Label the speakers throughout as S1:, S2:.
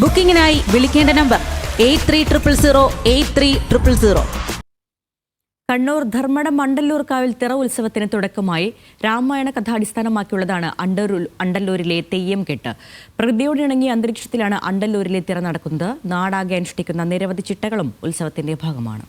S1: ബുക്കിംഗിനായി വിളിക്കേണ്ട number eight three triple zero eight three triple zero. Kannur Dharmadam മണ്ടല്ലൂർക്കാവിൽ തിറ ഉത്സവത്തിന് തുടക്കമായി രാമായണ കഥ അടിസ്ഥാനമാക്കിയുള്ളതാണ് അണ്ടൂരു അണ്ടല്ലൂരിലെ തെയ്യം കെട്ട് പ്രകൃതിയോടിണങ്ങിയ അന്തരീക്ഷത്തിലാണ് അണ്ടല്ലൂരിലെ തിറ നടക്കുന്നത്. നാടാകെ അനുഷ്ഠിക്കുന്ന നിരവധി ചിട്ടകളും ഉത്സവത്തിന്റെ ഭാഗമാണ്.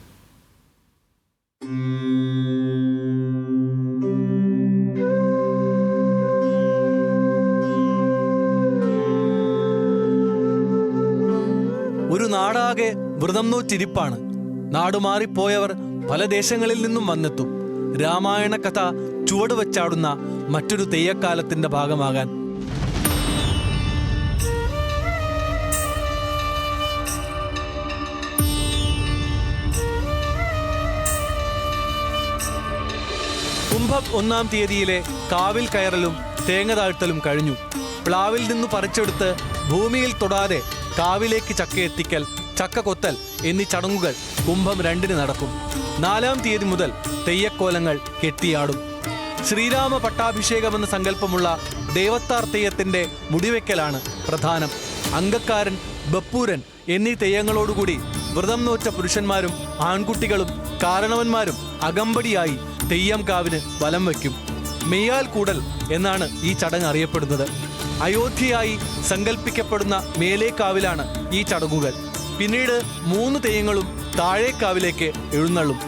S2: നാടാകെ വ്രതം നോറ്റിരിപ്പാണ് നാടുമാറിപ്പോയവർ പല ദേശങ്ങളിൽ നിന്നും വന്നെത്തും. രാമായണ കഥ ചുവട് വെച്ചാടുന്ന മറ്റൊരു തെയ്യക്കാലത്തിന്റെ ഭാഗമാകാൻ. കുംഭം ഒന്നാം തീയതിയിലെ കാവിൽ കയറലും തേങ്ങ താഴ്ത്തലും കഴിഞ്ഞു. പ്ലാവിൽ നിന്ന് പറിച്ചെടുത്ത് ഭൂമിയിൽ തൊടാതെ കാവിലേക്ക് ചക്ക എത്തിക്കൽ ചക്ക കൊത്തൽ എന്നീ ചടങ്ങുകൾ കുംഭം രണ്ടിന് നടക്കും. നാലാം തീയതി മുതൽ തെയ്യക്കോലങ്ങൾ കെട്ടിയാടും. ശ്രീരാമ പട്ടാഭിഷേകമെന്ന സങ്കല്പമുള്ള ദേവത്താർ തെയ്യത്തിന്റെ മുടിവെക്കലാണ് പ്രധാനം. അങ്കക്കാരൻ ബപ്പൂരൻ എന്നീ തെയ്യങ്ങളോടുകൂടി വ്രതം നോച്ച പുരുഷന്മാരും ആൺകുട്ടികളും കാരണവന്മാരും അകമ്പടിയായി തെയ്യം കാവിന് വലം വയ്ക്കും. മെയ്യാൽ കൂടൽ എന്നാണ് ഈ ചടങ്ങ് അറിയപ്പെടുന്നത്. അയോധ്യയായി സങ്കല്പിക്കപ്പെടുന്ന മേലേക്കാവിലാണ് ഈ ചടങ്ങുകൾ. പിന്നീട് മൂന്ന് തെയ്യങ്ങളും താഴേക്കാവിലേക്ക് എഴുന്നള്ളും.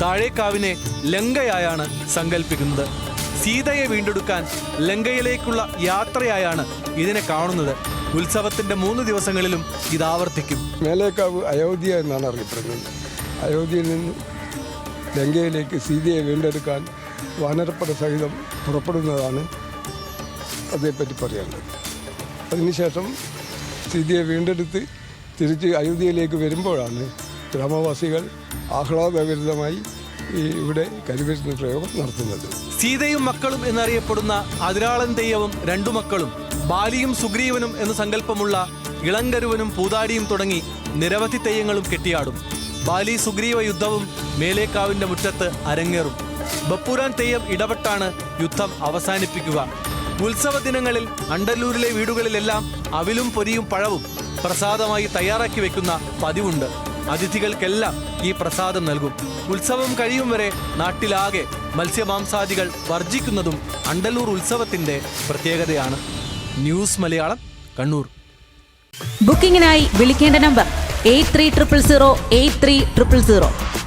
S2: താഴേക്കാവിനെ ലങ്കയായാണ് സങ്കല്പിക്കുന്നത് സീതയെ വീണ്ടെടുക്കാൻ ലങ്കയിലേക്കുള്ള യാത്രയായാണ് ഇതിനെ കാണുന്നത്. ഉത്സവത്തിന്റെ മൂന്ന് ദിവസങ്ങളിലും ഇത് ആവർത്തിക്കും.
S3: മേലേക്കാവ് അയോധ്യ എന്നാണ് അറിയപ്പെടുന്നത്. അയോധ്യയിൽ നിന്ന് ലങ്കയിലേക്ക് സീതയെ വീണ്ടെടുക്കാൻ വാനരപ്പട സഹിതം പുറപ്പെടുന്നതാണ് അതേപ്പറ്റി പറയാനുള്ളത് അതിനുശേഷം സ്ഥിതിയെ വീണ്ടെടുത്ത് തിരിച്ച് അയോധ്യയിലേക്ക് വരുമ്പോഴാണ് ഗ്രാമവാസികൾ ആഹ്ലാദഭരിതമായി ഈ ഇവിടെ കരിവരുന്ന പ്രയോഗം നടത്തുന്നത്.
S2: സീതയും മക്കളും എന്നറിയപ്പെടുന്ന അതിരാളൻ തെയ്യവും രണ്ടു മക്കളും ബാലിയും സുഗ്രീവനും എന്ന സങ്കല്പമുള്ള ഇളങ്കരുവനും പൂതാടിയും തുടങ്ങി നിരവധി തെയ്യങ്ങളും കെട്ടിയാടും. ബാലി സുഗ്രീവ യുദ്ധവും മേലേക്കാവിന്റെ മുറ്റത്ത് അരങ്ങേറും. ബപ്പുരാൻ തെയ്യം ഇടപെട്ടാണ് യുദ്ധം അവസാനിപ്പിക്കുക. ഉത്സവ ദിനങ്ങളിൽ അണ്ടല്ലൂരിലെ വീടുകളിലെല്ലാം അവിലും പൊരിയും പഴവും പ്രസാദമായി തയ്യാറാക്കി വെക്കുന്ന പതിവുണ്ട്. അതിഥികൾക്കെല്ലാം ഈ പ്രസാദം നൽകും. ഉത്സവം കഴിയും വരെ നാട്ടിലാകെ മത്സ്യമാംസാദികൾ വർജിക്കുന്നതും അണ്ടല്ലൂർ ഉത്സവത്തിന്റെ പ്രത്യേകതയാണ്. ന്യൂസ് മലയാളം കണ്ണൂർ.
S1: ബുക്കിംഗിനായി വിളിക്കേണ്ട number eight three triple zero eight three triple zero.